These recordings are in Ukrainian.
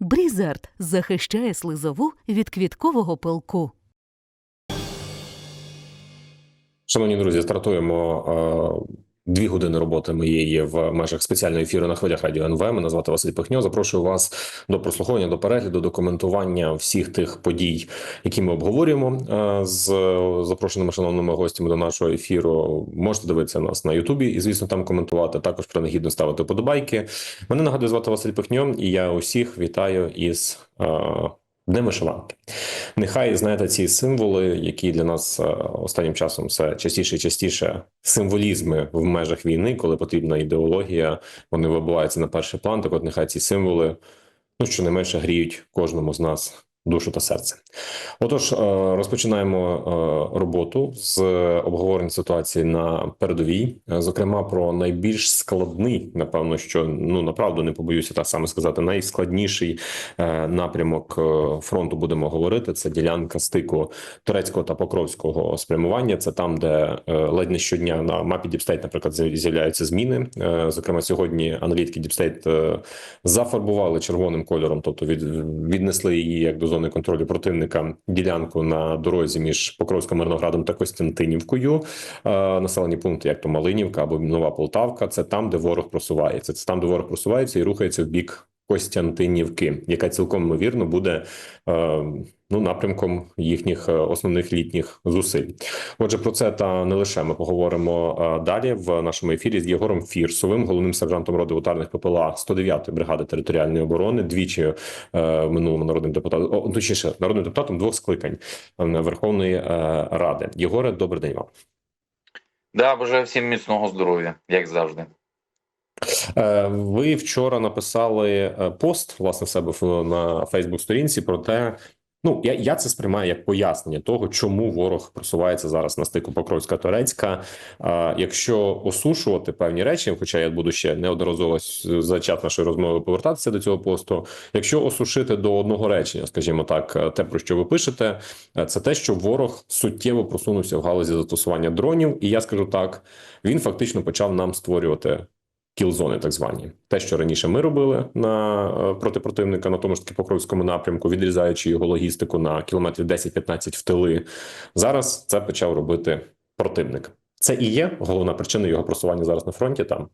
Брізард захищає слизову від квіткового пилку. Шановні друзі, стартуємо е, дві години роботи моєї в межах спеціального ефіру на хвилях радіо НВ. Мене звати Василь Пихньо. Запрошую вас до прослуховування, до перегляду, до коментування всіх тих подій, які ми обговорюємо е, з запрошеними шановними гостями до нашого ефіру. Можете дивитися нас на Ютубі і, звісно, там коментувати. Також принагідно ставити подобайки. Мене нагадую звати Василь Пихньо, і я усіх вітаю із. Е, Днем вишиванки. Нехай знаєте ці символи, які для нас е, останнім часом все частіше і частіше символізми в межах війни, коли потрібна ідеологія, вони вибуваються на перший план. Так от нехай ці символи, ну щонайменше гріють кожному з нас душу та серце. Отож, е, розпочинаємо е, роботу з обговорення ситуації на передовій, Е, зокрема про найбільш складний, напевно, що ну направду не побоюся так само сказати, найскладніший напрямок фронту будемо говорити. Це ділянка стику турецького та покровського спрямування. Це там, де ледь не щодня на мапі Діпстейт, наприклад, з'являються зміни. Зокрема, сьогодні аналітики Діпстейт зафарбували червоним кольором, тобто від, віднесли її як до зони контролю противника ділянку на дорозі між Покровським Мирноградом та Костянтинівкою. Е, Населені пункти, як то Малинівка або Нова Полтавка, це там, де ворог просувається. Це там, де ворог просувається і рухається в бік Костянтинівки, яка цілком ймовірно буде е, ну напрямком їхніх е, основних літніх зусиль. Отже, про це та не лише ми поговоримо е, далі в нашому ефірі з Єгором Фірсовим, головним сержантом роди ударних ППЛА 109-ї бригади територіальної оборони, двічі в минулому народним депутатом, точніше, народним депутатом двох скликань Верховної Ради. Єгоре, добрий день вам. Да, бажаю всім міцного здоров'я, як завжди. Е, Ви вчора написали е, пост власне в себе на Фейсбук-сторінці про те. Ну, я, я це сприймаю як пояснення того, чому ворог просувається зараз на стику Покровська Турецька. А, якщо осушувати певні речі, хоча я буду ще неодноразово за час нашої розмови повертатися до цього посту. Якщо осушити до одного речення, скажімо так, е, те про що ви пишете, е, це те, що ворог суттєво просунувся в галузі застосування дронів, і я скажу так, він фактично почав нам створювати кілзони, так звані, те, що раніше ми робили на е, проти противника на тому ж таки покровському напрямку, відрізаючи його логістику на кілометрів 10-15 в тили. Зараз це почав робити противник. Це і є головна причина його просування зараз на фронті. Там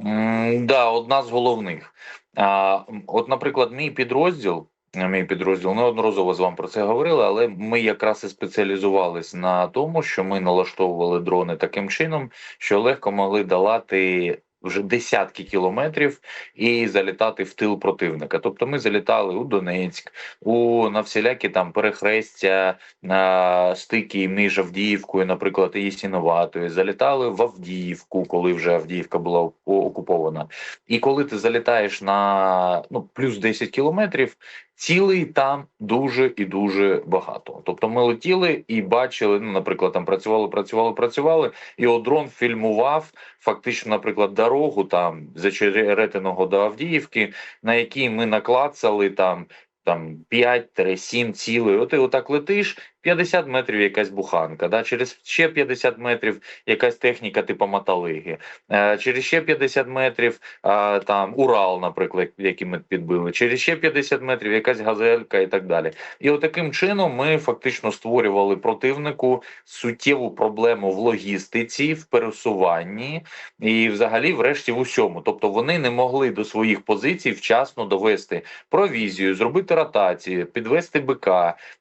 М, Да, одна з головних. А, От, наприклад, мій підрозділ, е, мій підрозділ неодноразово з вами про це говорили, але ми якраз і спеціалізувались на тому, що ми налаштовували дрони таким чином, що легко могли долати. Вже десятки кілометрів і залітати в тил противника. Тобто ми залітали у Донецьк, у на всілякі там перехрестя, на стики між Авдіївкою, наприклад, і Сіноватою, залітали в Авдіївку, коли вже Авдіївка була окупована. І коли ти залітаєш на ну, плюс 10 кілометрів, цілей там дуже і дуже багато. Тобто ми летіли і бачили, ну, наприклад, там працювали, працювали, працювали, і одрон фільмував фактично, наприклад, дорогу там з Черетиного до Авдіївки, на якій ми наклацали там. Там 5-7 цілей. От ти отак летиш, 50 метрів якась буханка, да? через ще 50 метрів якась техніка типу маталиги, е, через ще 50 метрів е, там Урал, наприклад, який ми підбили, через ще 50 метрів якась газелька і так далі. І от таким чином ми фактично створювали противнику суттєву проблему в логістиці, в пересуванні і, взагалі, врешті, в усьому. Тобто вони не могли до своїх позицій вчасно довести провізію, зробити ротації, підвести БК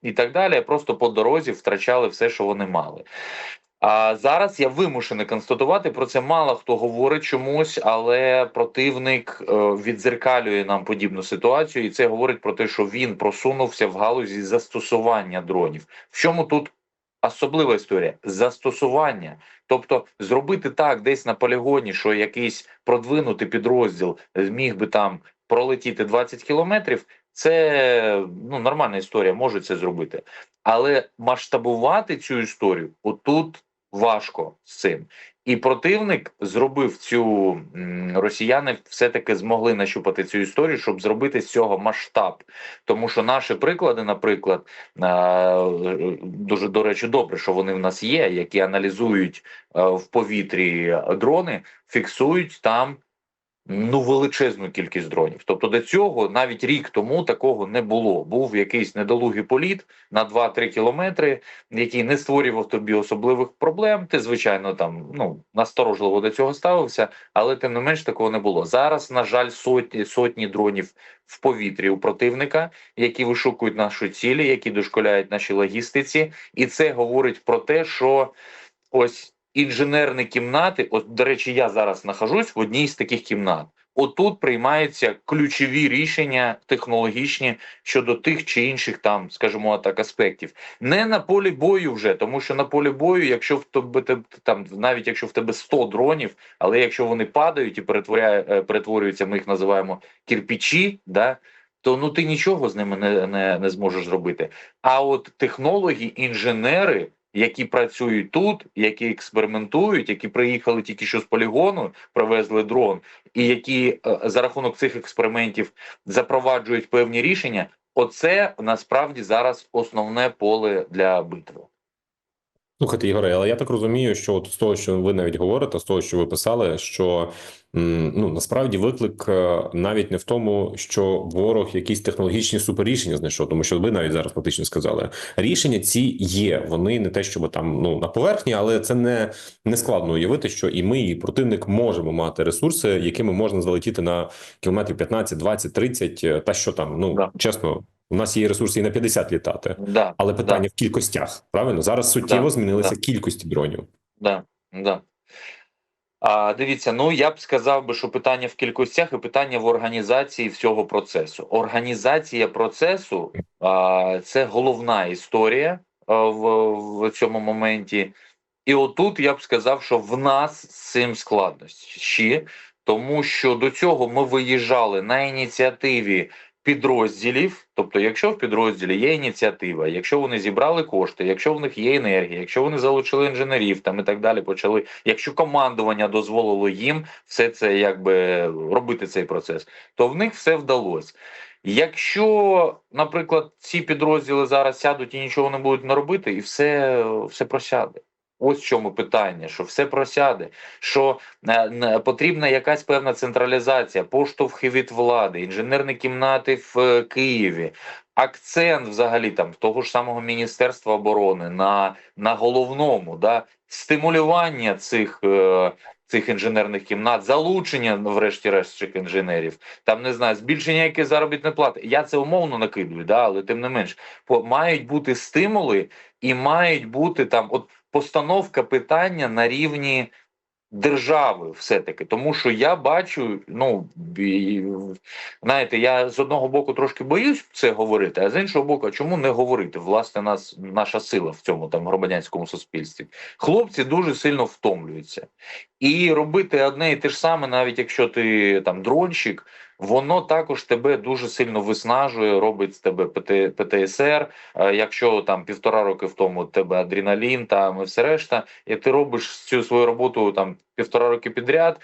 і так далі. Просто по дорозі втрачали все, що вони мали. А зараз я вимушений констатувати про це. Мало хто говорить чомусь, але противник е, відзеркалює нам подібну ситуацію, і це говорить про те, що він просунувся в галузі застосування дронів. В чому тут особлива історія? Застосування. Тобто зробити так десь на полігоні, що якийсь продвинутий підрозділ зміг би там пролетіти 20 кілометрів. Це ну нормальна історія, можуть це зробити, але масштабувати цю історію отут важко з цим. І противник зробив цю росіяни все-таки змогли нащупати цю історію, щоб зробити з цього масштаб. Тому що наші приклади, наприклад, дуже до речі, добре, що вони в нас є, які аналізують е, в повітрі дрони, фіксують там ну величезну кількість дронів. Тобто до цього навіть рік тому такого не було. Був якийсь недолугий політ на 2-3 кілометри, який не створював тобі особливих проблем. Ти звичайно там ну насторожливо до цього ставився, але тим не менш такого не було. Зараз, на жаль, сотні сотні дронів в повітрі у противника, які вишукують наші цілі, які дошколяють нашій логістиці, і це говорить про те, що ось інженерні кімнати. От, до речі, я зараз знаходжусь в одній з таких кімнат. Отут приймаються ключові рішення технологічні щодо тих чи інших там, скажімо так, аспектів. Не на полі бою вже, тому що на полі бою, якщо в тебе те- там, навіть якщо в тебе 100 дронів, але якщо вони падають і е, перетворюються, ми їх називаємо кирпичі, да, то ну ти нічого з ними не, не, не зможеш зробити. А от технологи, інженери, які працюють тут, які експериментують, які приїхали тільки що з полігону, привезли дрон, і які е, за рахунок цих експериментів запроваджують певні рішення. Оце насправді зараз основне поле для битви. Слухайте, Ігоре, але я так розумію, що от з того, що ви навіть говорите, з того, що ви писали, що ну насправді виклик е, навіть не в тому, що ворог якісь технологічні суперрішення знайшов, тому що ви навіть зараз фактично сказали, рішення ці є. Вони не те, щоб там ну на поверхні, але це не, не складно уявити, що і ми, і противник можемо мати ресурси, якими можна залетіти на кілометрів 15, 20, 30, е, та що там. Ну Да. чесно, у нас є ресурси і на 50 літати. Да, Але питання в кількостях. Правильно зараз суттєво Да, змінилися да. кількості дронів. Да, да. А, дивіться, ну я б сказав би, що питання в кількостях і питання в організації всього процесу. Організація процесу а, це головна історія в, в цьому моменті. І отут я б сказав, що в нас з цим складнощі, тому що до цього ми виїжджали на ініціативі підрозділів. Тобто, якщо в підрозділі є ініціатива, якщо вони зібрали кошти, якщо в них є енергія, якщо вони залучили інженерів там і так далі, почали, якщо командування дозволило їм все це якби робити цей процес, то в них все вдалося. Якщо, наприклад, ці підрозділи зараз сядуть і нічого не будуть не робити, і все, все просяде. Ось в чому питання, що все просяде, що е, потрібна якась певна централізація, поштовхи від влади, інженерні кімнати в е, Києві, акцент взагалі там того ж самого Міністерства оборони на, на головному, да, стимулювання цих, е, цих інженерних кімнат, залучення, врешті-решт, цих інженерів, там не знаю, збільшення якої заробітної плати. Я це умовно накидую, да, але тим не менш, по, мають бути стимули і мають бути там от постановка питання на рівні держави, все-таки. Тому що я бачу, ну знаєте, я з одного боку трошки боюсь це говорити, а з іншого боку, чому не говорити? Власне, нас наша сила в цьому там громадянському суспільстві. Хлопці дуже сильно втомлюються. І робити одне і те ж саме, навіть якщо ти там дронщик, воно також тебе дуже сильно виснажує, робить з тебе ПТ, ПТСР. Е, Якщо там півтора роки в тому тебе адреналін там і все решта, і ти робиш цю свою роботу там півтора роки підряд.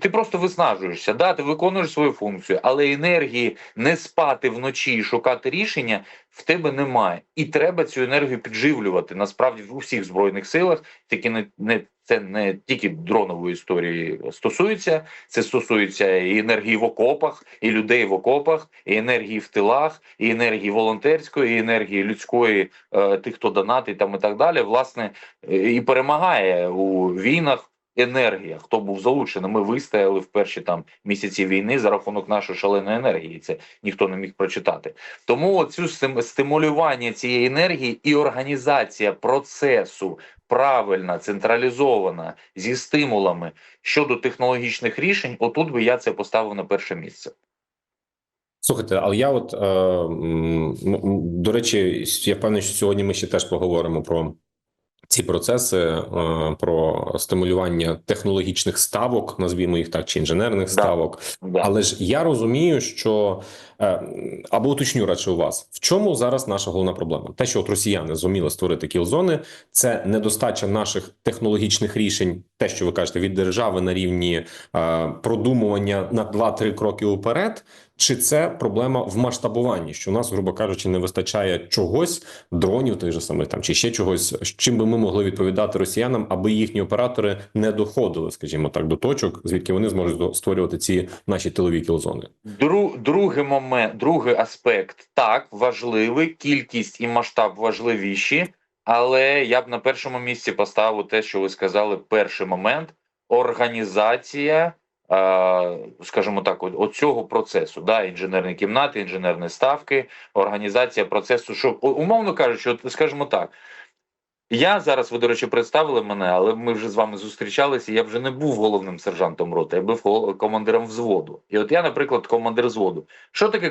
Ти просто виснажуєшся, да, ти виконуєш свою функцію, але енергії не спати вночі і шукати рішення в тебе немає. І треба цю енергію підживлювати. Насправді в усіх збройних силах, тільки не, не це не тільки дронової історії стосується, це стосується і енергії в окопах, і людей в окопах, і енергії в тилах, і енергії волонтерської, і енергії людської, е, тих, хто донатить там і так далі. Власне, е, і перемагає у війнах. Енергія, хто був залучений, ми вистояли в перші там місяці війни за рахунок нашої шаленої енергії. Це ніхто не міг прочитати. Тому цю стимулювання цієї енергії і організація процесу правильна, централізована зі стимулами щодо технологічних рішень. Отут би я це поставив на перше місце. Слухайте, але я от е, до речі, я впевнений, що сьогодні ми ще теж поговоримо про ці процеси, е, про стимулювання технологічних ставок, назвімо їх так, чи інженерних ставок. Да. Але ж я розумію, що Або уточню радше у вас, в чому зараз наша головна проблема? Те, що от росіяни зуміли створити кілзони, це недостача наших технологічних рішень, те, що ви кажете, від держави на рівні е, продумування на 2-3 кроки уперед. Чи це проблема в масштабуванні? Що у нас, грубо кажучи, не вистачає чогось, дронів той же самих там, чи ще чогось, з чим би ми могли відповідати росіянам, аби їхні оператори не доходили, скажімо так, до точок, звідки вони зможуть створювати ці наші тилові кілзони. Дру, другий другий аспект так важливий, кількість і масштаб важливіші, але я б на першому місці поставив те, що ви сказали. Перший момент організація, скажімо так, от процесу, да, інженерні кімнати, інженерні ставки, організація процесу, що умовно кажучи, скажімо так. Я зараз, ви, до речі, представили мене, але ми вже з вами зустрічалися. Я вже не був головним сержантом роти, я був командиром взводу. І от я, наприклад, командир взводу. Що таке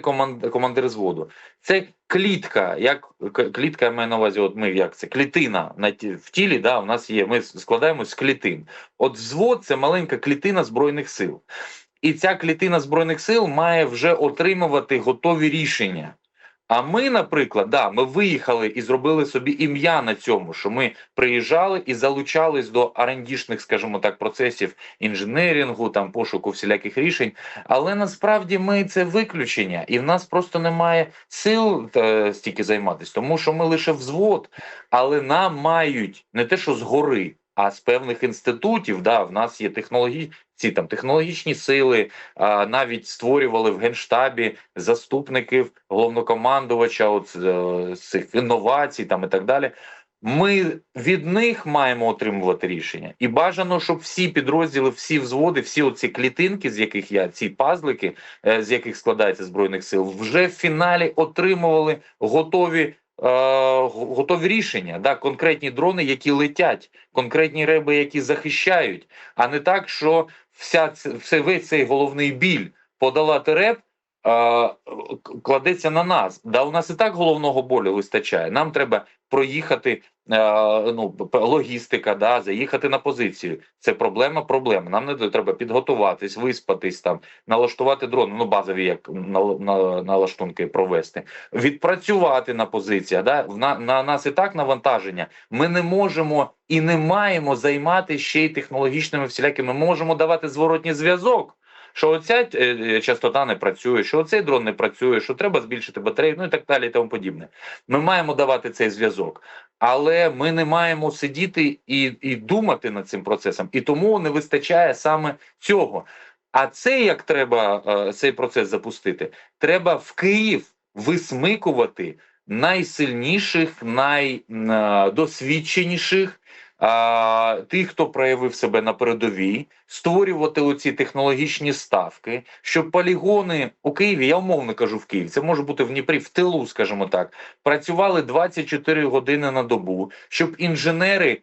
командир взводу? Це клітка. Як клітка я маю на увазі, от ми як це клітина на ті... в тілі. Да, у нас є. Ми складаємось з клітин. От взвод це маленька клітина збройних сил. І ця клітина збройних сил має вже отримувати готові рішення. А ми, наприклад, да, ми виїхали і зробили собі ім'я на цьому, що ми приїжджали і залучались до арендішних, скажімо так, процесів інженерінгу, там пошуку всіляких рішень. Але насправді ми це виключення, і в нас просто немає сил е, стільки займатися, тому що ми лише взвод, але нам мають не те, що згори, а з певних інститутів. Да, в нас є технології. Ці там технологічні сили а, навіть створювали в генштабі заступників головнокомандувача, от е, цих інновацій там і так далі. Ми від них маємо отримувати рішення, і бажано, щоб всі підрозділи, всі взводи, всі оці клітинки, з яких я ці пазлики, е, з яких складається збройних сил, вже в фіналі отримували готові. Е, го- Готові рішення, да, конкретні дрони, які летять, конкретні реби, які захищають, а не так, що вся все весь цей головний біль подолати к- кладеться на нас. Да, у нас і так головного болю вистачає. Нам треба проїхати. е, Ну, логістика, да, заїхати на позицію. Це проблема, проблема. Нам не треба підготуватись, виспатись там, налаштувати дрон, ну базові як на, на, налаштунки провести, відпрацювати на позиціях. Да? На, на нас і так навантаження. Ми не можемо і не маємо займати ще й технологічними всілякими. Ми можемо давати зворотній зв'язок. Що оця е, частота не працює, що оцей дрон не працює, що треба збільшити батарею, ну і так далі, і тому подібне. Ми маємо давати цей зв'язок, але ми не маємо сидіти і, і думати над цим процесом. І тому не вистачає саме цього. А це як треба е, цей процес запустити? Треба в Київ висмикувати найсильніших, найдосвідченіших. Тих, хто проявив себе на передовій, створювати оці технологічні ставки, щоб полігони у Києві, я умовно кажу в Києві, це може бути в Дніпрі, в тилу, скажімо так, працювали 24 години на добу, щоб інженери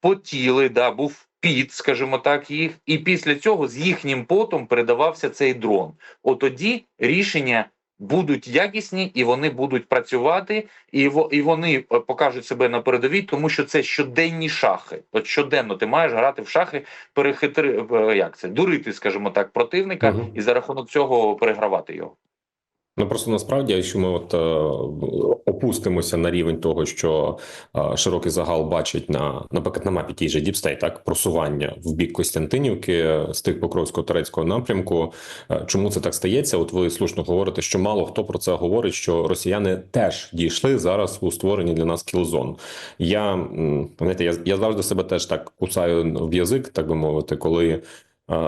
потіли, да, був піт, скажімо так, їх, і після цього з їхнім потом передавався цей дрон. От тоді рішення будуть якісні і вони будуть працювати, і во- і вони е, покажуть себе на передовій, тому що це щоденні шахи. От щоденно ти маєш грати в шахи, перехитри е, як це дурити, скажімо так, противника, угу. і за рахунок цього перегравати його. Ну просто насправді, якщо ми от е, опустимося на рівень того, що е, широкий загал бачить на наприклад на мапі тій же Діпстей, так просування в бік Костянтинівки з тих Покровського турецького напрямку. Е, Чому це так стається? От ви слушно говорите, що мало хто про це говорить, що росіяни теж дійшли зараз у створенні для нас кілзон. Я м, знаєте, я, я завжди себе теж так кусаю в язик, так би мовити, коли.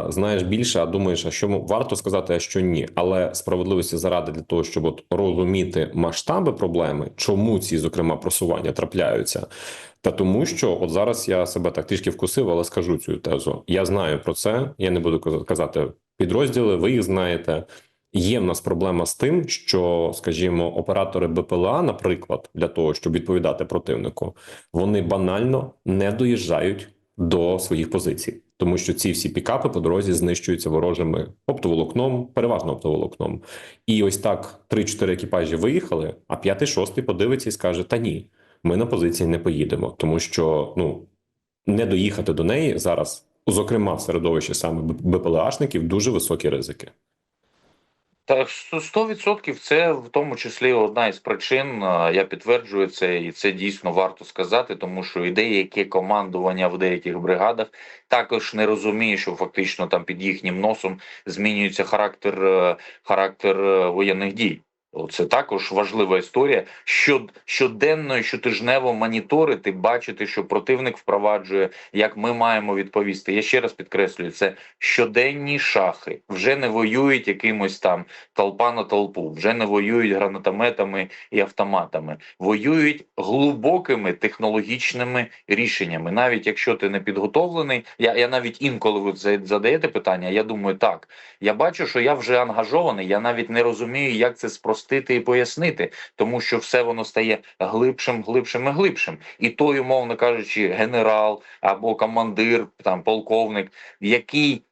Знаєш більше, а думаєш, а що варто сказати, а що ні. Але справедливості заради для того, щоб от розуміти масштаби проблеми, чому ці зокрема просування трапляються. Та тому, що от зараз я себе так трішки вкусив, але скажу цю тезу. Я знаю про це. Я не буду казати підрозділи. Ви їх знаєте. Є в нас проблема з тим, що, скажімо, оператори БПЛА, наприклад, для того, щоб відповідати противнику, вони банально не доїжджають до своїх позицій, тому що ці всі пікапи по дорозі знищуються ворожими оптоволокном, переважно оптоволокном. І ось так 3-4 екіпажі виїхали, а п'ятий, шостий подивиться і скаже: Та ні, ми на позиції не поїдемо, тому що ну не доїхати до неї зараз, зокрема в середовищі саме БПЛАшників, дуже високі ризики. Так, сто відсотків це в тому числі одна із причин. Я підтверджую це, і це дійсно варто сказати, тому що і деяке командування в деяких бригадах також не розуміє, що фактично там під їхнім носом змінюється характер, е, характер е, воєнних дій. Це також важлива історія. Що щоденно і щотижнево моніторити, бачити, що противник впроваджує, як ми маємо відповісти. Я ще раз підкреслюю, це щоденні шахи. Вже не воюють якимось там толпа на толпу, вже не воюють гранатометами і автоматами. Воюють глибокими технологічними рішеннями. Навіть якщо ти не підготовлений, я, я навіть інколи ви задаєте питання. Я думаю, так я бачу, що я вже ангажований. Я навіть не розумію, як це спростити і пояснити, тому що все воно стає глибшим, глибшим і глибшим. І той, умовно кажучи, генерал або командир, там полковник, який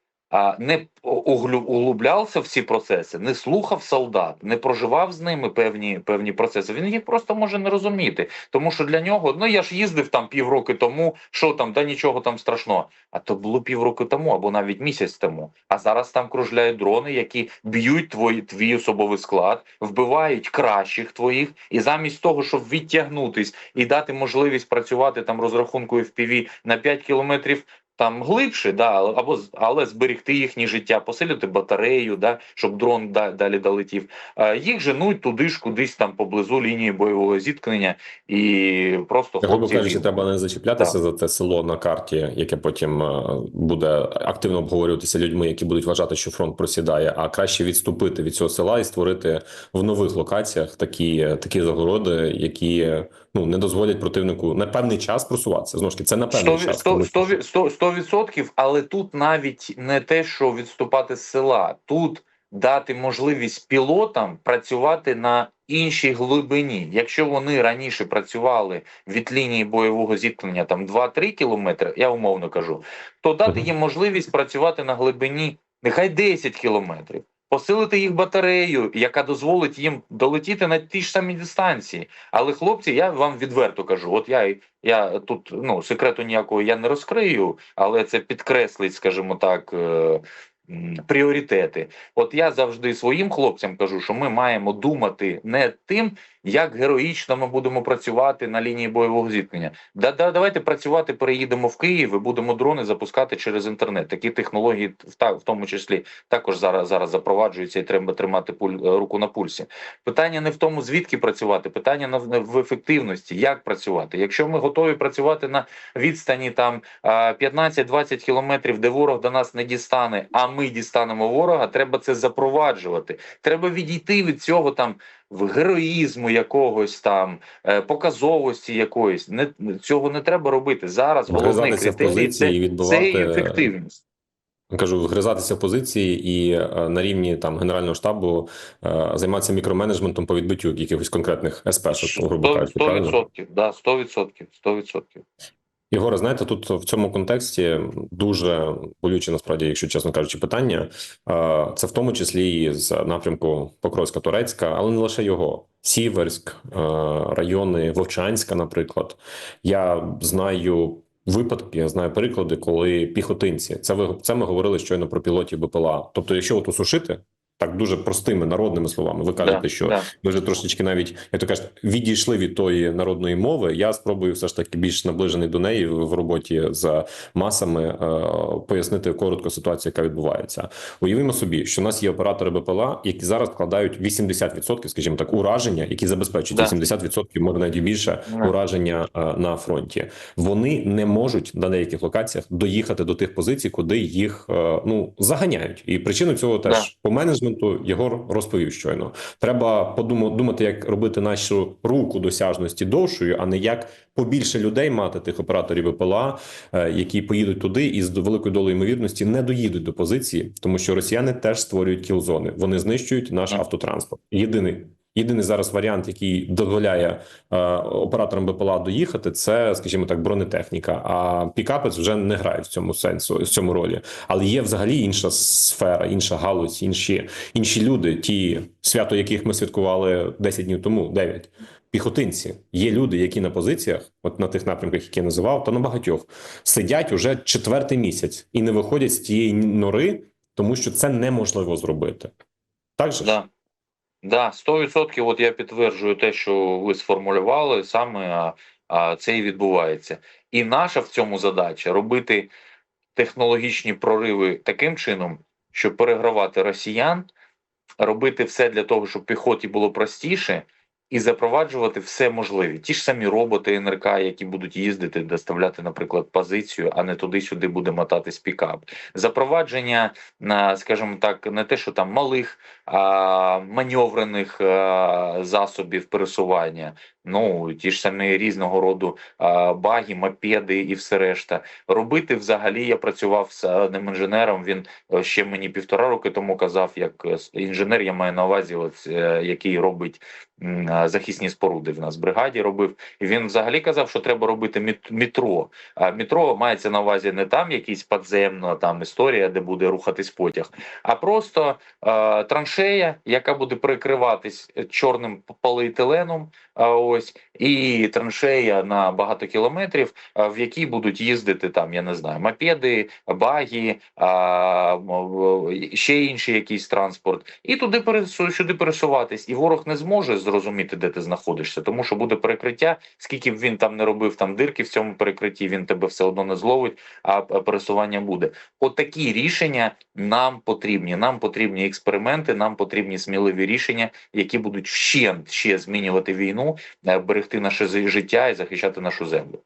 не углублявся в ці процеси, не слухав солдат, не проживав з ними певні певні процеси. Він їх просто може не розуміти, тому що для нього ну я ж їздив там півроки тому. Що там, та нічого там страшного. А то було півроку тому або навіть місяць тому. А зараз там кружляють дрони, які б'ють твої твій особовий склад, вбивають кращих твоїх, і замість того, щоб відтягнутись і дати можливість працювати там розрахунку FPV на 5 кілометрів. Там глибше, да, або але зберегти їхнє життя, посилити батарею, да, щоб дрон да, далі долетів. А їх женуть туди ж, кудись там поблизу лінії бойового зіткнення, і просто хлопці кажучи, треба не зачіплятися за те село на карті, яке потім е, буде активно обговорюватися людьми, які будуть вважати, що фронт просідає, а краще відступити від цього села і створити в нових локаціях такі, такі загороди, які ну не дозволять противнику на певний час просуватися. Знову ж таки, це на певний Сто- час. сто- тому сто що- ві- сто- сто відсотків, але тут навіть не те, що відступати з села, тут дати можливість пілотам працювати на іншій глибині. Якщо вони раніше працювали від лінії бойового зіткнення там 2-3 кілометри, я умовно кажу, то дати їм можливість працювати на глибині нехай 10 кілометрів. Посилити їх батарею, яка дозволить їм долетіти на ті ж самі дистанції. Але хлопці, я вам відверто кажу: от я я тут ну секрету ніякого я не розкрию, але це підкреслить, скажімо так, е, пріоритети. От я завжди своїм хлопцям кажу, що ми маємо думати не тим, як героїчно ми будемо працювати на лінії бойового зіткнення. Да, да, давайте працювати, переїдемо в Київ і будемо дрони запускати через інтернет. Такі технології в тому числі також зараз зараз запроваджуються і треба тримати пуль е, руку на пульсі. Питання не в тому, звідки працювати, питання на в ефективності, як працювати. Якщо ми готові працювати на відстані там а, 15-20 кілометрів, де ворог до нас не дістане, а ми ми дістанемо ворога, треба це запроваджувати. Треба відійти від цього там в героїзму якогось там е, показовості якоїсь. Не цього не треба робити зараз. Головний критерій відбувати... це ефективність. Кажу, вгризатися в позиції і е, на рівні там генерального штабу е, займатися мікроменеджментом по відбиттю якихось конкретних СП, грубо кажучи, 100%, да, 100%, 100%. Ігоре, знаєте, тут в цьому контексті дуже болюче, насправді, якщо чесно кажучи, питання це в тому числі і з напрямку Покровська, Турецька, але не лише його. Сіверськ, райони Вовчанська, наприклад. Я знаю випадки, я знаю приклади, коли піхотинці це ви це ми говорили щойно про пілотів БПЛА. Тобто, якщо от усушити так дуже простими народними словами, ви кажете, Да, що да. ви вже трошечки навіть, як то кажуть, відійшли від тої народної мови. Я спробую все ж таки більш наближений до неї в роботі з масами е, пояснити коротко ситуацію, яка відбувається. Уявімо собі, що у нас є оператори БПЛА, які зараз складають 80%, скажімо так, ураження, які забезпечують Да. 80%, може навіть більше Да. ураження е, на фронті. Вони не можуть на деяких локаціях доїхати до тих позицій, куди їх е, ну заганяють. І причину цього теж Да. по менеджменту Єгор розповів щойно. Треба подумати, думати, як робити нашу руку досяжності довшою, а не як побільше людей мати тих операторів ВПЛА, е, які поїдуть туди і з великою долею ймовірності не доїдуть до позиції, тому що росіяни теж створюють кілзони. Вони знищують наш автотранспорт. Єдиний. Єдиний зараз варіант, який дозволяє е, операторам БПЛА доїхати, це, скажімо так, бронетехніка. А пікапець вже не грає в цьому сенсу, в цьому ролі. Але є взагалі інша сфера, інша галузь, інші інші люди, ті свято, яких ми святкували 10 днів тому, 9. Піхотинці є люди, які на позиціях, от на тих напрямках, які я називав, та на багатьох сидять уже четвертий місяць і не виходять з тієї нори, тому що це неможливо зробити. Так же? Да. Да, 100% от я підтверджую те, що ви сформулювали, саме а, це і відбувається. І наша в цьому задача робити технологічні прориви таким чином, щоб перегравати росіян, робити все для того, щоб піхоті було простіше, і запроваджувати все можливе. Ті ж самі роботи НРК, які будуть їздити, доставляти, наприклад, позицію, а не туди-сюди буде мотатись пікап. Запровадження, на, скажімо так, не те, що там малих маневрених засобів пересування. Ну, ті ж самі різного роду баги, мопеди і все решта. Робити взагалі я працював з одним інженером. Він е, ще мені півтора роки тому казав, як е, інженер, я маю на увазі, е, який робить захисні споруди в нас в бригаді робив. І він взагалі казав, що треба робити мет- метро. А метро мається на увазі не там якийсь подземна там історія, де буде рухатись потяг, а просто е, траншея, яка буде перекриватись е, чорним поліетиленом. Ось і траншея на багато кілометрів, в якій будуть їздити там, я не знаю, мопеди, баги, ще інший якийсь транспорт, і туди сюди пересуватись. І ворог не зможе зрозуміти, де ти знаходишся, тому що буде перекриття. Скільки б він там не робив там дирки в цьому перекритті, він тебе все одно не зловить, а пересування буде. От рішення нам потрібні. Нам потрібні експерименти, нам потрібні сміливі рішення, які будуть вщент ще змінювати війну, е, берегти наше життя і захищати нашу землю.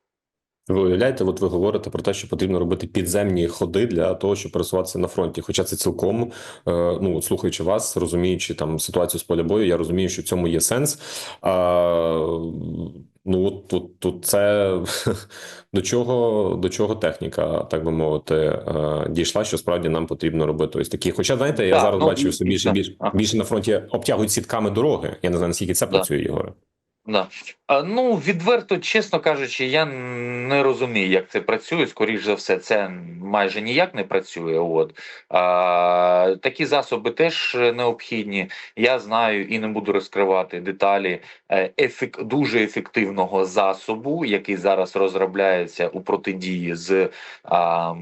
Ви уявляєте, от ви говорите про те, що потрібно робити підземні ходи для того, щоб пересуватися на фронті. Хоча це цілком, е, ну слухаючи вас, розуміючи там ситуацію з поля бою, я розумію, що в цьому є сенс. А, ну от тут, тут це до чого до чого техніка, так би мовити, е, дійшла, що справді нам потрібно робити ось такі. Хоча знаєте, я Так, зараз ну, бачу все більше більше більше на фронті обтягують сітками дороги. Я не знаю наскільки це Да. працює, Єгоре. Да. Ну, відверто, чесно кажучи, я не розумію, як це працює. Скоріш за все, це майже ніяк не працює. От. А, такі засоби теж необхідні. Я знаю і не буду розкривати деталі е, ефек, дуже ефективного засобу, який зараз розробляється у протидії з а,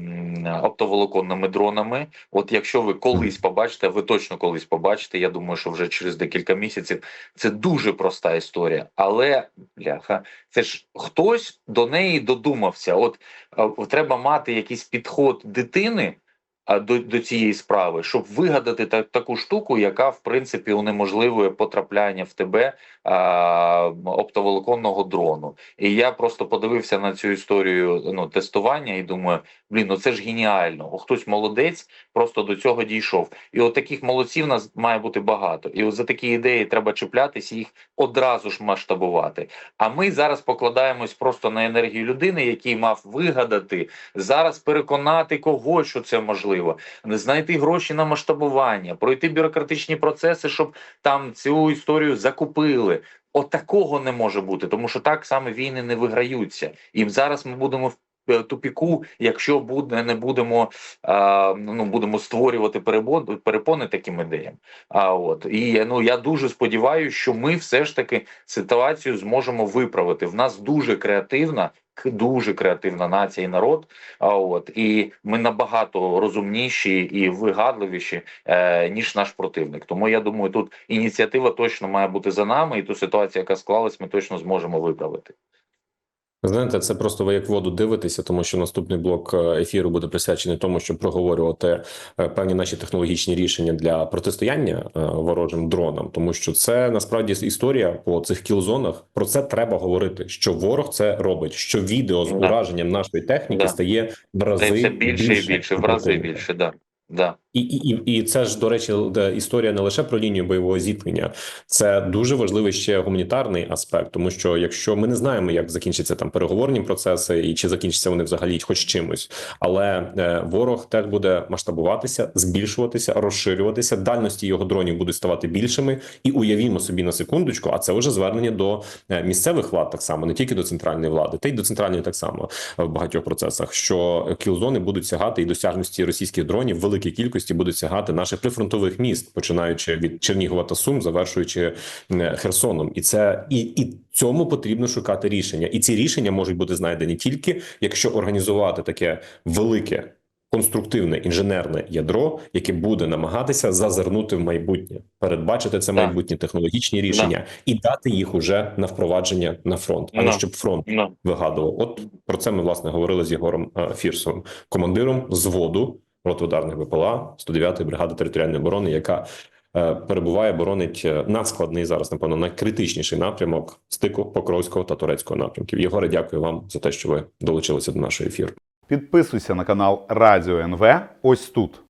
оптоволоконними дронами. От якщо ви колись побачите, ви точно колись побачите. Я думаю, що вже через декілька місяців це дуже проста історія, але бляха, це ж хтось до неї додумався. От е, треба мати якийсь підход дитини. До, до цієї справи, щоб вигадати та, таку штуку, яка в принципі унеможливує потрапляння в тебе а, оптоволоконного дрону. І я просто подивився на цю історію ну, тестування і думаю, блін, ну це ж геніально. О, хтось молодець просто до цього дійшов. І от таких молодців нас має бути багато. І от за такі ідеї треба чіплятися, їх одразу ж масштабувати. А ми зараз покладаємось просто на енергію людини, який мав вигадати зараз переконати когось, що це можливо, знайти гроші на масштабування, пройти бюрократичні процеси, щоб там цю історію закупили. От не може бути, тому що так саме війни не виграються. І зараз ми будемо тупіку, якщо буде не будемо а, ну будемо створювати перебон, перепони таким ідеям. А от і ну я дуже сподіваюся, що ми все ж таки ситуацію зможемо виправити. В нас дуже креативна. Дуже креативна нація і народ. А от і ми набагато розумніші і вигадливіші е, ніж наш противник. Тому я думаю, тут ініціатива точно має бути за нами, і ту ситуацію, яка склалась, ми точно зможемо виправити. Знаєте, це просто ви як воду дивитеся, тому що наступний блок е, ефіру буде присвячений тому, щоб проговорювати е, певні наші технологічні рішення для протистояння е, ворожим дронам, тому що це насправді історія по цих кілзонах. Про це треба говорити. Що ворог це робить, що відео з ураженням нашої техніки Да. стає в рази Це все більше і більше, в рази більше. Да. Да. І, і, і, це ж до речі, історія не лише про лінію бойового зіткнення, це дуже важливий ще гуманітарний аспект, тому що якщо ми не знаємо, як закінчаться там переговорні процеси, і чи закінчаться вони взагалі хоч чимось, але е, ворог теж буде масштабуватися, збільшуватися, розширюватися. Дальності його дронів будуть ставати більшими, і уявімо собі на секундочку, а це вже звернення до е, місцевих влад, так само, не тільки до центральної влади, та й до центральної так само в багатьох процесах. Що кілзони будуть сягати і досяжності російських дронів великій кількості будуть сягати наших прифронтових міст, починаючи від Чернігова та Сум, завершуючи Херсоном, і це і, і цьому потрібно шукати рішення. І ці рішення можуть бути знайдені тільки якщо організувати таке велике конструктивне інженерне ядро, яке буде намагатися зазирнути в майбутнє, передбачити це майбутнє технологічні рішення і дати їх уже на впровадження на фронт, а не щоб фронт Ну, вигадував. От про це ми власне говорили з Єгором е, Фірсовим, командиром взводу роти ударних БПЛА 109-ї бригади територіальної оборони, яка е, перебуває, боронить е, надскладний зараз, напевно, найкритичніший напрямок стику Покровського та турецького напрямків. Єгоре, дякую вам за те, що ви долучилися до нашого ефіру. Підписуйся на канал Радіо НВ ось тут.